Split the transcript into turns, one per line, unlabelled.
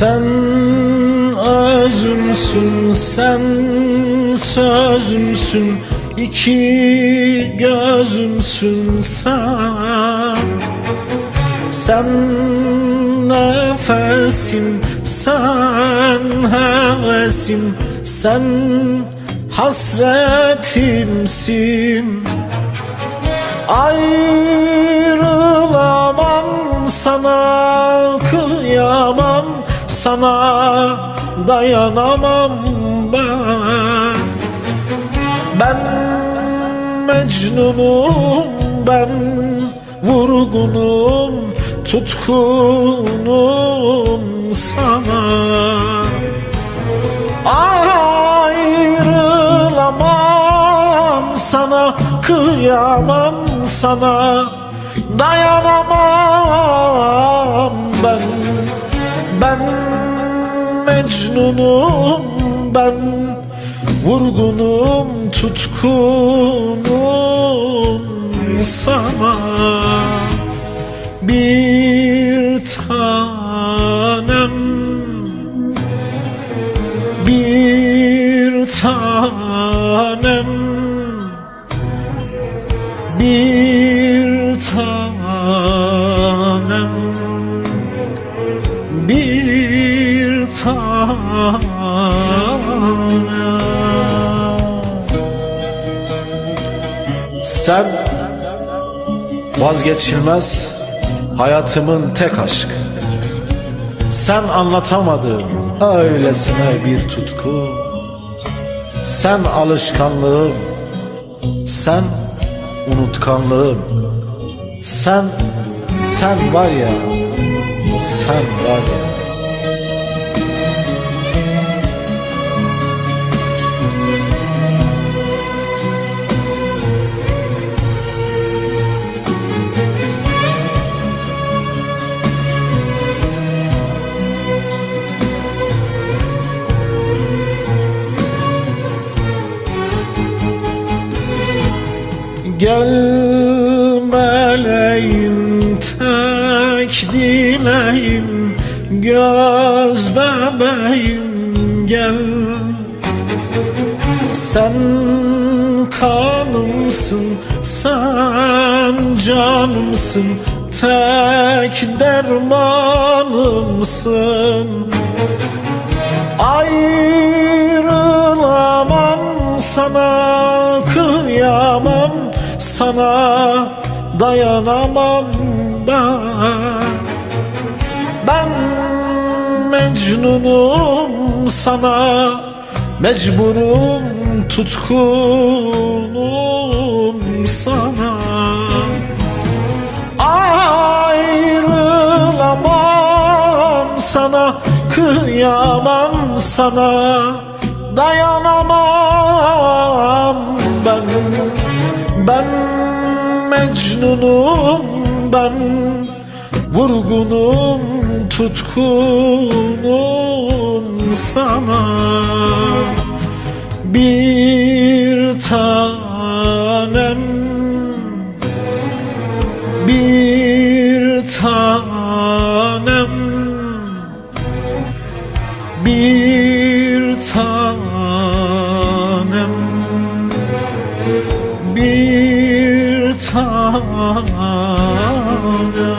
Sen özümsün, sen sözümsün iki gözümsün sen. Sen nefesim, sen hevesim Sen hasretimsin. Ayrılamam sana kıyamam sana dayanamam ben. Ben Mecnunum ben vurgunum tutkunum sana. Ayrılamam sana kıyamam sana. Dayanamam ben Mecnunum ben Vurgunum tutkunum sana. Bir tanem Bir tanem Bir tanem Sen vazgeçilmez hayatımın tek aşkı. Sen anlatamadığım öylesine bir tutku. Sen alışkanlığım Sen unutkanlığım Sen, sen var ya Sen var ya Gel meleğim tek dileğim Göz bebeğim gel. Sen kanımsın sen canımsın Tek dermanımsın. Ayrılamam sana sana dayanamam ben. Ben Mecnunum sana mecburum tutkunum sana. Ayrılamam sana kıyamam sana dayanamam ben ben Mecnunum ben Vurgunum tutkunum sana. Bir tanem Bir tanem Bir tanem kaldı